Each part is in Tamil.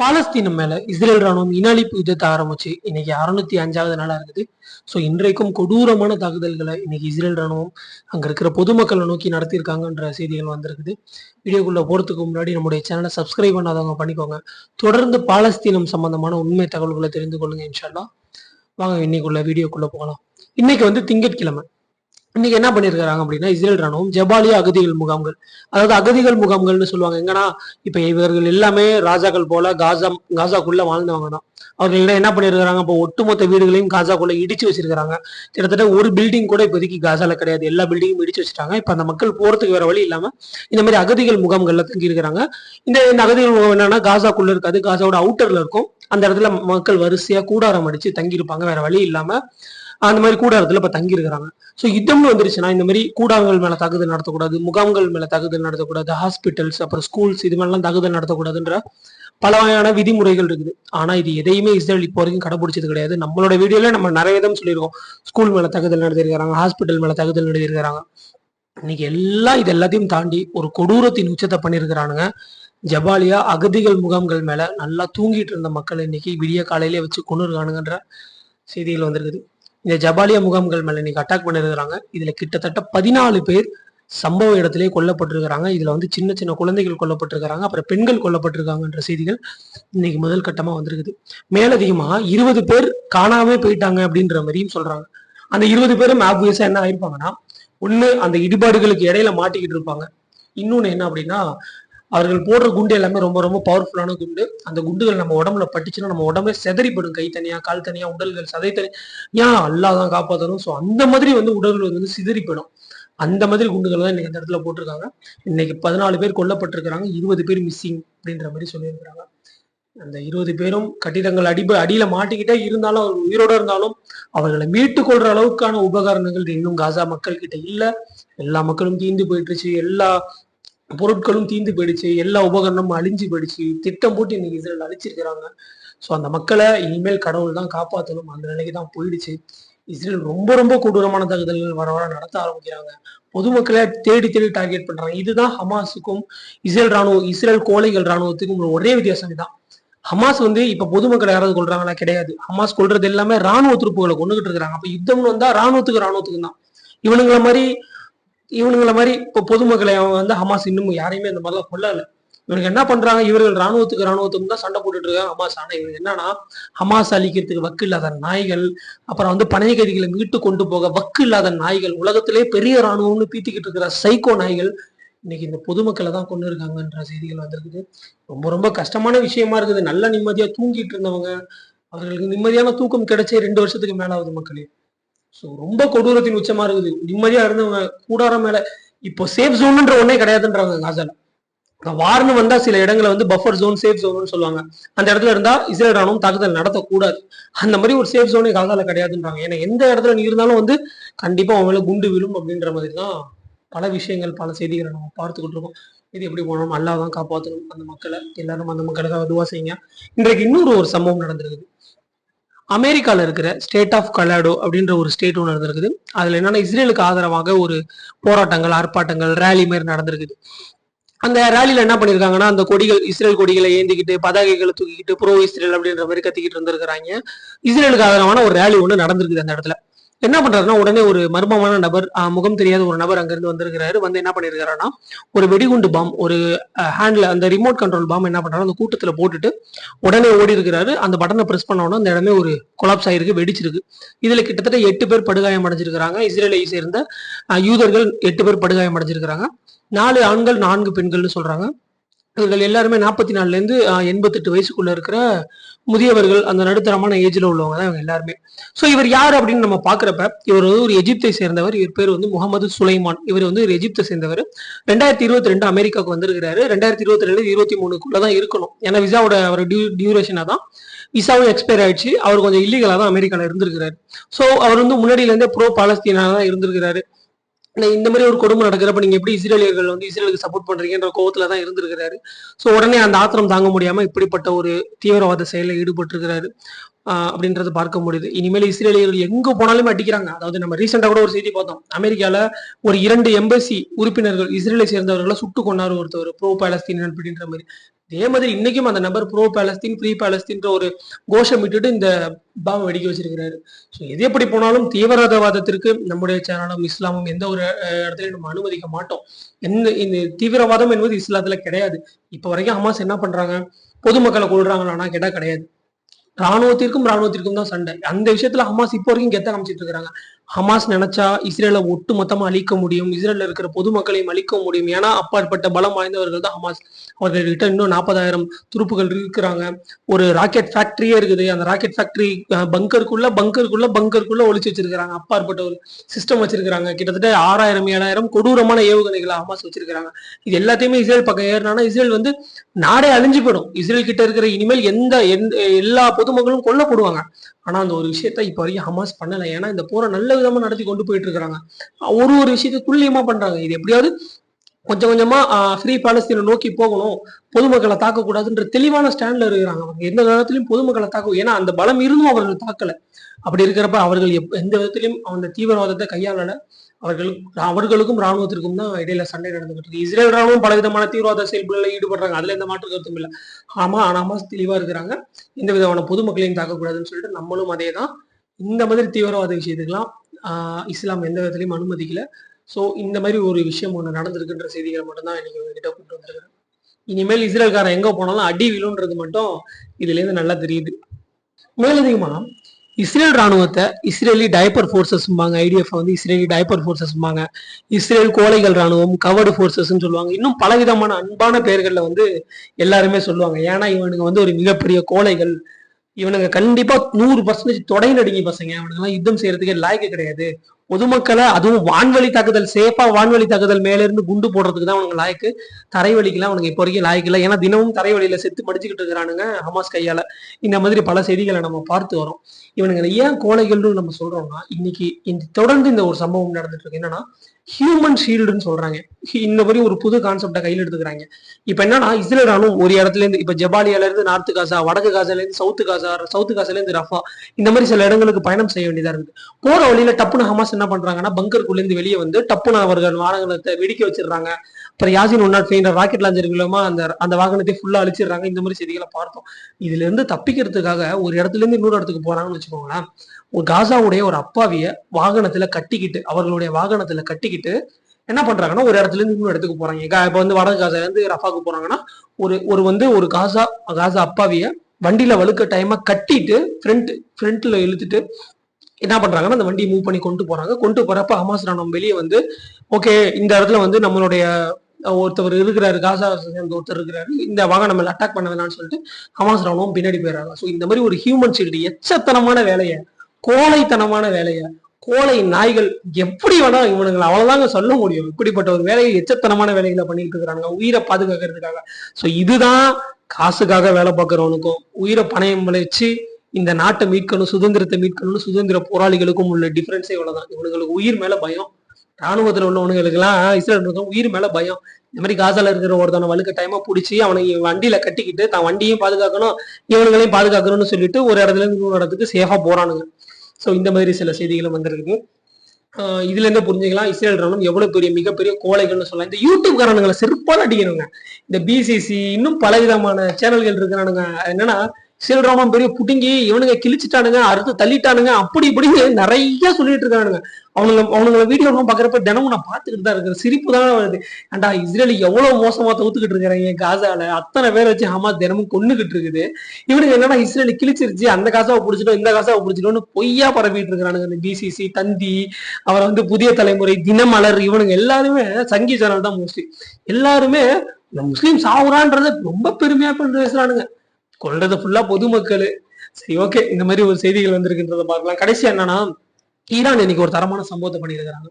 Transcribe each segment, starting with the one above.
பாலஸ்தீனம் மேல இஸ்ரேல் ராணுவம் இனஅழிப்பு யுத்தத்தை ஆரம்பிச்சு இன்னைக்கு அறுநூத்தி அஞ்சாவது நாளா இருக்குது. ஸோ இன்றைக்கும் கொடூரமான தாக்குதல்களை இன்னைக்கு இஸ்ரேல் ராணுவம் அங்க இருக்கிற பொதுமக்களை நோக்கி நடத்தியிருக்காங்கன்ற செய்திகள் வந்திருக்குது. வீடியோக்குள்ள போறதுக்கு முன்னாடி நம்முடைய சேனலை சப்ஸ்கிரைப் பண்ணாதவங்க பண்ணிக்கோங்க. தொடர்ந்து பாலஸ்தீனம் சம்பந்தமான உண்மை தகவல்களை தெரிந்து கொள்ளுங்க இன்ஷால்லா வாங்க இன்னைக்குள்ள வீடியோக்குள்ள போகலாம். இன்னைக்கு வந்து திங்கட்கிழமை. இன்னைக்கு என்ன பண்ணிருக்காங்க அப்படின்னா இஸ்ரேல் ராணுவம் ஜபாலியா அகதிகள் முகாம்கள். அதாவது அகதிகள் முகாம்கள்னு சொல்லுவாங்க. எங்கன்னா இப்ப இவர்கள் எல்லாமே ராஜாக்கள் போல காசா காசாக்குள்ள வாழ்ந்தவங்க தான் அவர்கள் என்ன பண்ணிருக்காங்க இப்போ ஒட்டுமொத்த வீடுகளையும் காசாக்குள்ள இடிச்சு வச்சிருக்காங்க கிட்டத்தட்ட ஒரு பில்டிங் கூட இப்போதைக்கு காசால கிடையாது. எல்லா பில்டிங்கும் இடிச்சு வச்சிட்டாங்க. இப்ப அந்த மக்கள் போறதுக்கு வேற வழி இல்லாம இந்த மாதிரி அகதிகள் முகாம்கள்ல தங்கி இருக்கிறாங்க இந்த இந்த அகதிகள் முகாம் என்னன்னா காசாக்குள்ள இருக்காது. காசாவோட அவுட்டர்ல இருக்கும். அந்த இடத்துல மக்கள் வரிசையா கூடாரம் அடிச்சு தங்கியிருப்பாங்க. வேற வழி இல்லாம அந்த மாதிரி கூடாரத்துல இப்ப தங்கி இருக்கிறாங்க ஸோ யுத்தம்னு வந்துருச்சுன்னா இந்த மாதிரி கூடாரங்கள் மேல தாக்குதல் நடத்தக்கூடாது முகாம்கள் மேல தாக்குதல் நடத்தக்கூடாது ஹாஸ்பிட்டல்ஸ் அப்புறம் ஸ்கூல்ஸ் இது மாதிரிலாம் தாக்குதல் நடத்தக்கூடாதுன்ற பல வகையான விதிமுறைகள் இருக்குது. ஆனா இது எதையுமே இஸ்ரேல் இப்போ வரைக்கும் கடைபிடிச்சது கிடையாது. நம்மளோட வீடியோல நம்ம நிறைய விதம் சொல்லியிருக்கோம். ஸ்கூல் மேல தாக்குதல் நடத்திருக்கிறாங்க ஹாஸ்பிட்டல் மேல தாக்குதல் நடத்திருக்கிறாங்க இன்னைக்கு எல்லாம் இது எல்லாத்தையும் தாண்டி ஒரு கொடூரத்தின் உச்சத்தை பண்ணியிருக்கிறானுங்க. ஜபாலியா அகதிகள் முகாம்கள் மேல நல்லா தூங்கிட்டு இருந்த மக்கள் இன்னைக்கு விடிய காலையிலே வச்சு கொண்டு இருக்கானுங்கன்ற செய்திகள் வந்திருக்குது. இந்த ஜபாலியா முகாம்கள் மேல இன்னைக்கு அட்டாக் பண்ணிருக்கிறாங்க. இதுல கிட்டத்தட்ட பதினாலு பேர் சம்பவ இடத்திலே கொல்லப்பட்டிருக்கிறாங்க. இதுல வந்து சின்ன சின்ன குழந்தைகள் கொல்லப்பட்டிருக்கிறாங்க. அப்புறம் பெண்கள் கொல்லப்பட்டிருக்காங்கன்ற செய்திகள் இன்னைக்கு முதல் கட்டமா வந்திருக்குது. மேலதிகமா இருபது பேர் காணாம போயிட்டாங்க அப்படின்ற மாதிரியும் சொல்றாங்க. அந்த இருபது பேரும் ஆப்வியஸா என்ன ஆயிருப்பாங்கன்னா ஒண்ணு அந்த இடிபாடுகளுக்கு இடையில மாட்டிக்கிட்டு இருப்பாங்க. இன்னொன்னு என்ன அப்படின்னா அவர்கள் போடுற குண்டு எல்லாமே ரொம்ப ரொம்ப பவர்ஃபுல்லான குண்டு. அந்த குண்டுகள் நம்ம உடம்புல பட்டுச்சுன்னா நம்ம உடம்பே செதறிப்படும். கை தனியா கால் தனியா உடல்கள் சதை தனி. ஏன் அல்லாஹ் தான் காப்பாற்றணும் ஸோ அந்த மாதிரி வந்து உடல்கள் வந்து சிதறிப்படும். அந்த மாதிரி குண்டுகள் தான் இன்னைக்கு அந்த இடத்துல போட்டிருக்காங்க. இன்னைக்கு பதினாலு பேர் கொல்லப்பட்டிருக்கிறாங்க. இருபது பேர் மிஸ்ஸிங் அப்படின்ற மாதிரி சொல்லியிருக்கிறாங்க. அந்த இருபது பேரும் கட்டிடங்கள் அடிப அடியில மாட்டிக்கிட்டே இருந்தாலும் அவர் உயிரோட இருந்தாலும் அவர்களை மீட்டு கொள்ற அளவுக்கான உபகரணங்கள் இன்னும் காசா மக்கள் கிட்ட இல்ல. எல்லா மக்களும் தீந்து போயிட்டுருச்சு. எல்லா பொருட்களும் தீந்து போயிடுச்சு எல்லா உபகரணமும் அழிஞ்சு போயிடுச்சு திட்டம் போட்டு இன்னைக்கு இஸ்ரேல் அழிச்சிருக்கிறாங்க. ஸோ அந்த மக்களை இனிமேல் கடவுள் தான் காப்பாற்றணும் அந்த நிலைக்கு தான் போயிடுச்சு. இஸ்ரேல் ரொம்ப ரொம்ப கொடூரமான தாக்குதல்கள் வர வர நடத்த ஆரம்பிக்கிறாங்க. பொதுமக்களை தேடி தேடி டார்கெட் பண்றாங்க. இதுதான் ஹமாஸுக்கும் இஸ்ரேல் ராணுவம் இஸ்ரேல் கோழைகள் ராணுவத்துக்கும் ஒரே வித்தியாசம் இதுதான். ஹமாஸ் வந்து இப்ப பொதுமக்களை யாராவது கொள்றாங்களா கிடையாது. ஹமாஸ் கொள்றது எல்லாமே ராணுவ துருப்புகளை கொண்டுகிட்டு இருக்கிறாங்க. அப்ப யுத்தம்னு வந்தா ராணுவத்துக்கு ராணுவத்துக்கு தான் இவனுங்களை மாதிரி இவனுங்களை மாதிரி இப்போ பொதுமக்களை அவன் வந்து ஹமாஸ் இன்னும் யாரையுமே இந்த மாதிரிலாம் கொல்லல. இவனுக்கு என்ன பண்றாங்க? இவர்கள் ராணுவத்துக்கு ராணுவத்துக்கு தான் சண்டை போட்டுட்டு இருக்காங்க ஹமாஸ். ஆனா இவங்க என்னன்னா ஹமாஸ் அழிக்கிறதுக்கு வக்கு இல்லாத நாய்கள் அப்புறம் வந்து பணைய கைதிகளை மீட்டு கொண்டு போக வக்கு இல்லாத நாய்கள் உலகத்திலே பெரிய ராணுவம்னு பீத்திக்கிட்டு இருக்கிற சைக்கோ நாய்கள் இன்னைக்கு இந்த பொதுமக்களை தான் கொண்டு இருக்காங்கன்ற செய்திகள் வந்திருக்குது. ரொம்ப ரொம்ப கஷ்டமான விஷயமா இருக்குது. நல்ல நிம்மதியா தூங்கிட்டு இருந்தவங்க அவர்களுக்கு நிம்மதியான தூக்கம் கிடைச்சே ரெண்டு வருஷத்துக்கு மேலாவது மக்களே. ஸோ ரொம்ப கொடூரத்தின் உச்சமா இருக்குது. நிம்மதியா இருந்தவங்க கூடாரம் மேல இப்போ சேஃப் ஜோன்ன்ற ஒன்னே கிடையாதுன்றாங்க காசால. வார்னு வந்தா சில இடங்களை வந்து பஃபர் ஜோன் சேஃப் ஜோன் சொல்லுவாங்க. அந்த இடத்துல இருந்தா இஸ்ரேல் ராணுவம் தாக்குதல் நடத்தக்கூடாது. அந்த மாதிரி ஒரு சேஃப் ஜோனே காசால கிடையாதுன்றாங்க. ஏன்னா எந்த இடத்துல நீ இருந்தாலும் வந்து கண்டிப்பா அவன் மேல குண்டு விழும் அப்படின்ற மாதிரி தான் பல விஷயங்கள் பல செய்திகளை நம்ம பார்த்துக்கிட்டு இருக்கோம். இது எப்படி போனோம் அல்லாஹ் தான் காப்பாற்றணும் அந்த மக்களை எல்லாரும் அந்த மக்களுக்காக துவா செய்யுங்க. இன்றைக்கு இன்னொரு ஒரு சம்பவம் நடந்திருக்குது. அமெரிக்காவில் இருக்கிற ஸ்டேட் ஆஃப் கலாடோ அப்படின்ற ஒரு ஸ்டேட் ஒன்று நடந்திருக்குது. அதில் என்னென்னா இஸ்ரேலுக்கு ஆதரவாக ஒரு போராட்டங்கள் ஆர்ப்பாட்டங்கள் ரேலி மாதிரி நடந்திருக்குது. அந்த ரேலியில் என்ன பண்ணியிருக்காங்கன்னா அந்த கொடிகள் இஸ்ரேல் கொடிகளை ஏந்திக்கிட்டு பதாகைகளை தூக்கிக்கிட்டு ப்ரோ இஸ்ரேல் அப்படின்ற மாதிரி கத்திக்கிட்டு இருந்திருக்கிறாங்க. இஸ்ரேலுக்கு ஆதரவான ஒரு ரேலி ஒன்று நடந்திருக்குது அந்த இடத்துல. என்ன பண்றாருன்னா உடனே ஒரு மர்மமான நபர் முகம் தெரியாத ஒரு நபர் அங்கிருந்து வந்திருக்கிறாரு. வந்து என்ன பண்ணிருக்காருன்னா ஒரு வெடிகுண்டு பாம் ஒரு ஹேண்ட்ல அந்த ரிமோட் கண்ட்ரோல் பாம் என்ன பண்றாரு அந்த கூட்டத்துல போட்டுட்டு உடனே ஓடி இருக்கிறாரு அந்த பட்டனை பிரஸ் பண்ண உடனே அந்த இடமே ஒரு கொலாப்ஸ் ஆயிருக்கு வெடிச்சிருக்கு. இதுல கிட்டத்தட்ட எட்டு பேர் படுகாயம் அடைஞ்சிருக்கிறாங்க. இஸ்ரேலை சேர்ந்த யூதர்கள் எட்டு பேர் படுகாயம் அடைஞ்சிருக்கிறாங்க. நாலு ஆண்கள் நான்கு பெண்கள்னு சொல்றாங்க. இவர்கள் எல்லாருமே நாற்பத்தி நாலுலேருந்து எண்பத்தெட்டு வயசுக்குள்ள இருக்கிற முதியவர்கள் அந்த நடுத்தரமான ஏஜில் உள்ளவங்க தான் இவங்க எல்லாருமே. ஸோ இவர் யார் அப்படின்னு நம்ம பார்க்குறப்ப இவர் வந்து ஒரு எஜிப்தை சேர்ந்தவர். இவர் பேர் வந்து முகமது சுலைமான். இவர் வந்து ஒரு எஜிப்தை சேர்ந்தவர். ரெண்டாயிரத்தி இருபத்தி ரெண்டு அமெரிக்காவுக்கு வந்திருக்கிறாரு. ரெண்டாயிரத்தி இருபத்தி ரெண்டு இருபத்தி மூணுக்குள்ள தான் இருக்கணும். ஏன்னா விசாவோட அவர் டியூ டியூரேஷனா தான் விசாவும் எக்ஸ்பயர் ஆயிடுச்சு. அவர் கொஞ்சம் இல்லீகலாக தான் அமெரிக்காவில் இருந்திருக்கிறாரு. ஸோ அவர் வந்து முன்னாடியிலேருந்தே ப்ரோ பாலஸ்தீனா தான் இருந்திருக்கிறாரு. இந்த மாதிரி ஒரு கொடுமை நடக்கிறப்ப நீங்க எப்படி இஸ்ரேலியர்கள் வந்து இஸ்ரேலுக்கு சப்போர்ட் பண்றீங்கன்ற கோவத்துல தான் இருந்திருக்கிறாரு. சோ உடனே அந்த ஆத்திரம் தாங்க முடியாம இப்படிப்பட்ட ஒரு தீவிரவாத செயலில் ஈடுபட்டு இருக்கிறாரு அப்படின்றது பார்க்க முடியுது. இனிமேல் இஸ்ரேலியர்கள் எங்க போனாலுமே அடிக்கிறாங்க. அதாவது நம்ம ரீசெண்டா கூட ஒரு செய்தி பார்த்தோம். அமெரிக்கால ஒரு இரண்டு எம்பசி உறுப்பினர்கள் இஸ்ரேலை சேர்ந்தவர்களை சுட்டு கொண்டாரு ஒருத்தவர் ப்ரோ பாலஸ்தீனியன் அப்படின்ற மாதிரி. இதே மாதிரி இன்னைக்கும் அந்த நபர் ப்ரோ பாலஸ்தீன் ஃப்ரீ பாலஸ்தீன்ற ஒரு கோஷம் விட்டுட்டு இந்த பாம் வெடிக்க வச்சிருக்கிறாரு. ஸோ எது எப்படி போனாலும் தீவிரவாதத்திற்கு நம்முடைய சேனலும் இஸ்லாமும் எந்த ஒரு இடத்துலையும் நம்ம அனுமதிக்க மாட்டோம். எந்த இந்த தீவிரவாதம் என்பது இஸ்லாத்துல கிடையாது. இப்போ வரைக்கும் ஹமாஸ் என்ன பண்றாங்க? பொதுமக்களை கொள்றாங்களானா கேட்டா கிடையாது. ராணுவத்திற்கும் ராணுவத்திற்கும் தான் சண்டை. அந்த விஷயத்துல ஹமாஸ் இப்போ வரைக்கும் கெத்த காமிச்சிட்டு இருக்கிறாங்க. ஹமாஸ் நினைச்சா இஸ்ரேலை ஒட்டு மொத்தமா அழிக்க முடியும் இஸ்ரேல இருக்கிற பொதுமக்களையும் அழிக்க முடியும். ஏன்னா அப்பாற்பட்ட பலம் வாய்ந்தவர்கள் தான் ஹமாஸ். அவர்கள்கிட்ட இன்னும் நாற்பதாயிரம் துருப்புகள் இருக்கிறாங்க. ஒரு ராக்கெட் ஃபேக்டரியே இருக்குது. அந்த ராக்கெட் ஃபேக்டரி பங்கருக்குள்ள பங்கருக்குள்ள பங்கருக்குள்ள ஒழிச்சு வச்சிருக்கிறாங்க. அப்பாற்பட்ட ஒரு சிஸ்டம் வச்சிருக்கிறாங்க. கிட்டத்தட்ட ஆறாயிரம் ஏழாயிரம் கொடூரமான ஏவுகணைகளை ஹமாஸ் வச்சிருக்காங்க இது எல்லாத்தையுமே இஸ்ரேல் பக்கம் ஏறினா இஸ்ரேல் வந்து நாடே அழிஞ்சு போயிடும். இஸ்ரேல் கிட்ட இருக்கிற இனிமேல் எந்த எந்த எல்லா பொதுமக்களும் கொல்லப்படுவாங்க. ஆனா அந்த ஒரு விஷயத்த இப்ப வரைக்கும் ஹமாஸ் பண்ணலை. ஏன்னா இந்த போரை நல்ல விதமா நடத்தி கொண்டு போயிட்டு இருக்கிறாங்க ஒரு ஒரு விஷயத்தை துல்லியமா பண்றாங்க. இது எப்படியாவது கொஞ்சம் கொஞ்சமா ஃப்ரீ பாலஸ்தீனை நோக்கி போகணும். பொதுமக்களை தாக்கக்கூடாதுன்ற தெளிவான ஸ்டாண்ட்ல இருக்கிறாங்க. அவங்க எந்த நேரத்திலையும் பொதுமக்களை தாக்க ஏன்னா அந்த பலம் இருந்தும் அவர்கள் தாக்கல. அப்படி இருக்கிறப்ப அவர்கள் எப்- எந்த விதத்திலையும் அந்த தீவிரவாதத்தை கையாளல. அவர்கள் அவர்களுக்கும் ராணுவத்திற்கும் தான் இடையில சண்டை நடந்துகிட்டு இருக்கு இஸ்ரேல் ராணுவம் பலவிதமான தீவிரவாத செயல்களில் ஈடுபடுறாங்க. அதுல எந்த மாற்று கருத்தும் இல்லை. ஆமா ஆனா ஹமாஸ் தெளிவா இருக்கிறாங்க. எந்த விதமான பொதுமக்களையும் தாக்கக்கூடாதுன்னு சொல்லிட்டு நம்மளும் அதே தான் இந்த மாதிரி தீவிரவாத விஷயத்துக்கெல்லாம் ஆஹ் இஸ்லாம் எந்த விதத்திலையும் அனுமதிக்கல. ஸோ இந்த மாதிரி ஒரு விஷயம் ஒன்று நடந்திருக்குன்ற செய்திகளை மட்டும்தான் இன்னைக்கு உங்ககிட்ட கொண்டு வந்திருக்கிறேன். இனிமேல் இஸ்ரேல்காரன் எங்க போனாலும் அடி விழுன்றது மட்டும் இதுல இருந்து நல்லா தெரியுது. மேலதிகமா இஸ்ரேல் ராணுவத்தை இஸ்ரேலி டைப்பர் ஃபோர்ஸஸ்ம்பாங்க ஐடிஎஃப் வந்து இஸ்ரேலி டைப்பர் ஃபோர்ஸஸ்ம்பாங்க இஸ்ரேல் கோழைகள் ராணுவம் கவர்டு ஃபோர்ஸஸ்ன்னு சொல்லுவாங்க. இன்னும் பலவிதமான அன்பான பெயர்களில் வந்து எல்லாருமே சொல்லுவாங்க. ஏன்னா இவனுங்க வந்து ஒரு மிகப்பெரிய கோழைகள் இவனுங்க கண்டிப்பா நூறு பர்சன்டேஜ் தொடை நடுங்கி பசங்க. இவனுங்கெல்லாம் யுத்தம் செய்யறதுக்கே லாய்க்கு கிடையாது. பொதுமக்களை அதுவும் வான்வழி தாக்குதல் சேஃபா வான்வழி தாக்குதல் மேல இருந்து குண்டு போடுறதுக்கு தான் அவனுங்க லாய்க்கு. தரைவழிக்கெல்லாம் அவனுக்கு இப்போ வரைக்கும் லாய்க்கு இல்லை. ஏன்னா தினமும் தரைவழியில செத்து மடிச்சுக்கிட்டு இருக்கிறானுங்க ஹமாஸ் கையால. இந்த மாதிரி பல செய்திகளை நம்ம பார்த்து வரோம். இவனுங்களை ஏன் கோலைகள்னு நம்ம சொல்றோம்னா இன்னைக்கு இந்த தொடர்ந்து இந்த ஒரு சம்பவம் நடந்துட்டு இருக்கு என்னன்னா ஹியூமன் ஷீல்டுன்னு சொல்றாங்க. இந்த மாதிரி ஒரு புது கான்செப்டை கையில் எடுத்துக்கிறாங்க. இப்ப என்னன்னா இஸ்ரேல் ராணுவம் ஒரு இடத்துல இருந்து இப்ப ஜபாலியால இருந்து நார்த்து காசா வடக்கு காசால இருந்து சவுத்து காசா சவுத்து காசால இருந்து ரஃபா இந்த மாதிரி சில இடங்களுக்கு பயணம் செய்ய வேண்டியதா இருக்கு போற வழியில டப்புனு ஹமாஸ் என்ன பண்றாங்கன்னா பங்கருக்குள்ள இருந்து வெளியே வந்து டப்புனு அவர்கள் வாகனத்தை வெடிக்க வச்சிடுறாங்க. அப்புறம் Yassin one nought five rocket launcher மூலமா அந்த அந்த வாகனத்தை ஃபுல்லா அழிச்சிடுறாங்க. இந்த மாதிரி செய்திகளை பார்த்தோம். இதுல இருந்து தப்பிக்கிறதுக்காக ஒரு இடத்துல இருந்து இன்னொரு இடத்துக்கு போறாங்கன்னு வச்சுக்கோங்களேன். ஒரு காசாவுடைய ஒரு அப்பாவிய வாகனத்துல கட்டிக்கிட்டு அவர்களுடைய வாகனத்துல கட்டிக்கிட்டு என்ன பண்றாங்கன்னா ஒரு இடத்துல இருந்து இன்னொரு இடத்துக்கு போறாங்க. இப்போ இப்ப வந்து வடக்கு காசால இருந்து ரஃபாக்கு போறாங்கன்னா ஒரு ஒரு வந்து ஒரு காசா காசா அப்பாவிய வண்டியில வழுக்க டைமா கட்டிட்டு ஃப்ரண்ட் ஃப்ரண்ட்ல இழுத்துட்டு என்ன பண்றாங்கன்னா அந்த வண்டியை மூவ் பண்ணி கொண்டு போறாங்க. கொண்டு போறப்ப ஹமாஸ் ராணுவம் வெளியே வந்து ஓகே இந்த இடத்துல வந்து நம்மளுடைய ஒருத்தவர் இருக்கிறாரு காசா சேர்ந்த ஒருத்தர் இருக்கிறாரு இந்த வாகனம் அட்டாக் பண்ண வேணாம்னு சொல்லிட்டு ஹமாஸ் ராணுவம் பின்னாடி போயிடுறாங்க. ஸோ இந்த மாதிரி ஒரு ஹியூமன் சீல்டு எச்சத்தனமான வேலையை கோழைத்தனமான வேலையை கோழை நாய்கள் எப்படி வேணா இவனுங்களை அவ்வளவுதாங்க சொல்ல முடியும். இப்படிப்பட்ட ஒரு வேலையை எச்சத்தனமான வேலைகளை பண்ணிட்டு இருக்கிறாங்க. உயிரை பாதுகாக்கிறதுக்காக. ஸோ இதுதான் காசுக்காக வேலை பார்க்கறவனுக்கும் உயிரை பணயம் விளைச்சு இந்த நாட்டை மீட்கணும் சுதந்திரத்தை மீட்கணும்னு சுதந்திர போராளிகளுக்கும் உள்ள டிஃபரன்ஸே இவ்வளவுதான். இவனுங்களுக்கு உயிர் மேல பயம். ராணுவத்துல உள்ளவனுங்களுக்குலாம் இஸ்ரேல் உயிர் மேல பயம். இந்த மாதிரி காசால இருக்கிற ஒருத்தனை வழுக்க டைமா பிடிச்சி அவனை வண்டியில கட்டிக்கிட்டு தான் வண்டியும் பாதுகாக்கணும் இவனுங்களையும் பாதுகாக்கணும்னு சொல்லிட்டு ஒரு இடத்துல இருந்து இன்னொரு இடத்துக்கு சேஃபா போறானுங்க. ஸோ இந்த மாதிரி சில செய்திகளும் வந்திருக்கு. இதுல இருந்து புரிஞ்சுக்கலாம். இஸ்ரேல் ராணுவம் எவ்வளவு பெரிய மிகப்பெரிய கோழைகள்னு சொல்லலாம். இந்த யூடியூப் காரணங்களை செருப்பால் அடிக்கணுங்க இந்த பிசிசி இன்னும் பல விதமான சேனல்கள் இருக்கிறானுங்க. என்னன்னா இஸ்ரேல் பெரிய புடுங்கி இவனுங்க கிழிச்சிட்டானுங்க அறுத்து தள்ளிட்டானுங்க அப்படி இப்படின்னு நிறைய சொல்லிட்டு இருக்கானுங்க. அவனுங்க அவனுங்களை வீடியோ பாக்குறப்ப தினமும் நான் பாத்துக்கிட்டு தான் இருக்கிறேன் சிரிப்பு தான் வருது. ஏன்டா இஸ்ரேலி எவ்வளவு மோசமா தவுத்துக்கிட்டு இருக்கிறாங்க காசால. அத்தனை பேர் வச்சு ஹமாஸ் தினமும் கொண்டுகிட்டு இருக்குது. இவனுக்கு என்னன்னா இஸ்ரேலி கிழிச்சிருச்சு அந்த காசாவை பிடிச்சிட்டோம் இந்த காசாவை பிடிச்சிட்டோம்னு பொய்யா பரப்பிட்டு இருக்கிறானுங்க. இந்த பிசிசி தந்தி அவரை வந்து புதிய தலைமுறை தினமலர் இவனுங்க எல்லாருமே சங்கி சேனல் தான் மோஸ்ட்லி எல்லாருமே முஸ்லீம் சாவுறான்றத ரொம்ப பெருமையா பண்ணி பேசுறானுங்க. கொல்றது ஃபுல்லா பொதுமக்கள். சரி ஓகே இந்த மாதிரி ஒரு செய்திகள் வந்திருக்குன்றத பார்க்கலாம். கடைசி என்னன்னா ஈரான் இன்னைக்கு ஒரு தரமான சம்பவத்தை பண்ணியிருக்கிறாங்க.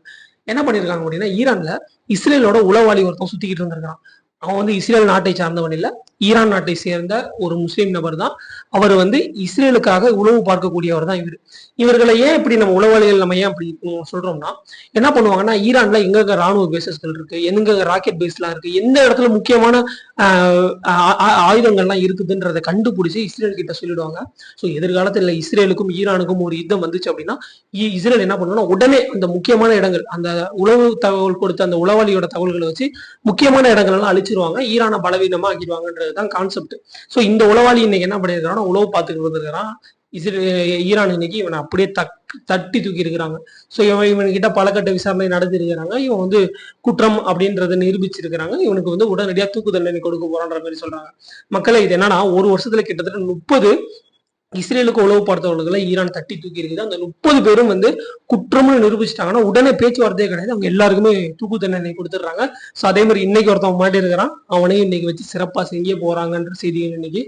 என்ன பண்ணியிருக்காங்க அப்படின்னா ஈரான்ல இஸ்ரேலோட உளவாளி ஒருத்தன் சுத்திக்கிட்டு இருந்திருக்கான் அவன் வந்து இஸ்ரேல் நாட்டை சார்ந்தவன் இல்லை. ஈரான் நாட்டை சேர்ந்த ஒரு முஸ்லீம் நபர் தான் அவர் வந்து இஸ்ரேலுக்காக உளவு பார்க்கக்கூடியவர் தான் இவர். இவர்களை ஏன் இப்படி நம்ம உளவாளிகள் நம்ம ஏன் அப்படி சொல்றோம்னா என்ன பண்ணுவாங்கன்னா ஈரான்ல எங்கெங்க ராணுவ பேசஸ்கள் இருக்கு எங்கெங்க ராக்கெட் பேஸ்லாம் இருக்கு எந்த இடத்துல முக்கியமான ஆயுதங்கள்லாம் இருக்குதுன்றதை கண்டுபிடிச்சு இஸ்ரேல் கிட்ட சொல்லிடுவாங்க. ஸோ எதிர்காலத்தில் இஸ்ரேலுக்கும் ஈரானுக்கும் ஒரு யுத்தம் வந்துச்சு அப்படின்னா இஸ்ரேல் என்ன பண்ணுவோம்னா உடனே அந்த முக்கியமான இடங்கள் அந்த உளவு தகவல் கொடுத்த அந்த உளவாளியோட தகவல்களை வச்சு முக்கியமான இடங்கள்லாம் அழிச்சு அழிச்சிருவாங்க ஈரானை பலவீனமா ஆக்கிடுவாங்கன்றது தான் கான்செப்ட் ஸோ இந்த உளவாளி இன்னைக்கு என்ன பண்ணியிருக்கான்னா உளவு பார்த்துட்டு வந்திருக்கிறான். இஸ்ரே ஈரான் இன்னைக்கு இவனை அப்படியே தக் தட்டி தூக்கி இருக்கிறாங்க. ஸோ இவன் இவன்கிட்ட பலகட்ட விசாரணை நடத்திருக்கிறாங்க இவன் வந்து குற்றம் அப்படின்றத நிரூபிச்சிருக்கிறாங்க. இவனுக்கு வந்து உடனடியாக தூக்கு தண்டனை கொடுக்க போறான்ற மாதிரி சொல்றாங்க. மக்களை இது என்னன்னா ஒரு வருஷத்துல கிட்டத்தட்ட முப்பது இஸ்ரேலுக்கு உளவு பார்த்தவர்களை ஈரான் தட்டி தூக்கி இருக்குது. அந்த முப்பது பேரும் வந்து குற்றம்னு நிரூபிச்சிட்டாங்கன்னா உடனே பேச்சுவார்த்தையே கிடையாது. அவங்க எல்லாருக்குமே தூக்கு தண்டனை கொடுத்துட்றாங்க. ஸோ அதே மாதிரி இன்னைக்கு ஒருத்தவன் மாட்டி இருக்கிறான். அவனையும் இன்னைக்கு வச்சு சிறப்பாக செய்ய போறாங்கன்ற செய்திகள் இன்னைக்கு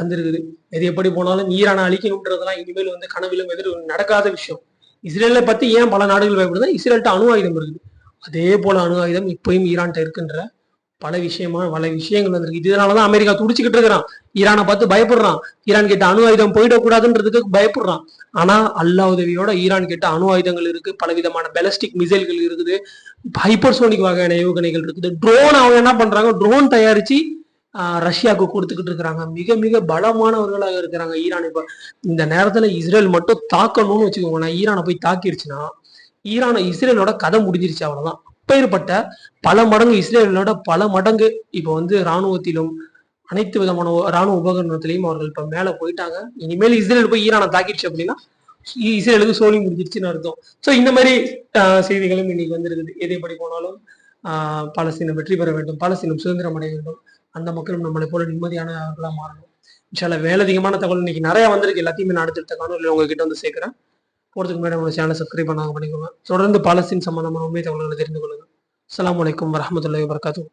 வந்திருக்குது. எது எப்படி போனாலும் ஈரானை அழிக்கணுன்றதெல்லாம் இனிமேல் வந்து கனவிலும் எதிர் நடக்காத விஷயம். இஸ்ரேலை பத்தி ஏன் பல நாடுகள் பயப்படுதுன்னா இஸ்ரேல்கிட்ட அணு ஆயுதம் இருக்குது. அதே போல அணு ஆயுதம் இப்பயும் ஈரான்கிட்ட இருக்குன்ற பல விஷயமா பல விஷயங்கள் வந்திருக்கு. இதனாலதான் அமெரிக்கா துடிச்சுக்கிட்டு இருக்கிறான். ஈரானை பார்த்து பயப்படுறான். ஈரான் கிட்ட அணு ஆயுதம் போயிடக்கூடாதுன்றதுக்கு பயப்படுறான். ஆனா அல்லா உதவியோட ஈரான் கிட்ட அணு ஆயுதங்கள் இருக்கு பலவிதமான பெலஸ்டிக் மிசைல்கள் இருக்குது ஹைப்பர்சோனிக் வகையான ஏவுகணைகள் இருக்குது. ட்ரோன் அவங்க என்ன பண்றாங்க? ட்ரோன் தயாரிச்சு ரஷ்யாவுக்கு கொடுத்துக்கிட்டு இருக்கிறாங்க. மிக மிக பலமானவர்களாக இருக்கிறாங்க ஈரான் இப்போ. இந்த நேரத்துல இஸ்ரேல் மட்டும் தாக்கணும்னு வச்சுக்கோங்களேன். ஈரானை போய் தாக்கிருச்சுன்னா ஈரான இஸ்ரேலோட கதை முடிஞ்சிருச்சு அவ்வளவுதான். அப்பேற்பட்ட பல மடங்கு இஸ்ரேலோட பல மடங்கு இப்போ வந்து ராணுவத்திலும் அனைத்து விதமான இராணுவ ராணுவ உபகரணத்திலையும் அவர்கள் இப்ப மேல போயிட்டாங்க. இனிமேல் இஸ்ரேல் போய் ஈரானை தாக்கிடுச்சு அப்படின்னா இ- இஸ்ரேலுக்கு சோழி முடிஞ்சிருச்சுன்னு அர்த்தம். ஸோ இந்த மாதிரி செய்திகளும் இன்னைக்கு வந்திருக்குது. எதை படி போனாலும் ஆஹ், பாலஸ்தீனம் வெற்றி பெற வேண்டும். பாலஸ்தீனம் சுதந்திரம் அடைய வேண்டும். அந்த மக்களும் நம்மளை போல நிம்மதியானவர்களாக மாறணும். சால வேலை அதிகமான தகவல் இன்னைக்கு நிறைய வந்திருக்கு. எல்லாத்தையுமே நான் அடுத்தடுத்த உங்ககிட்ட வந்து சேர்க்குறேன். போகிறதுக்கு முன்னாடி உங்க சேனலை சப்ஸ்கிரைப் பண்ணாங்க பண்ணிக்கோங்க. தொடர்ந்து பாலஸ்தீன் சம்மந்தமான உண்மை தகவல்களை தெரிந்து கொள்ளுங்கள் அலாம் வலைக்கம் வரமத்துல வரகாத்தூர்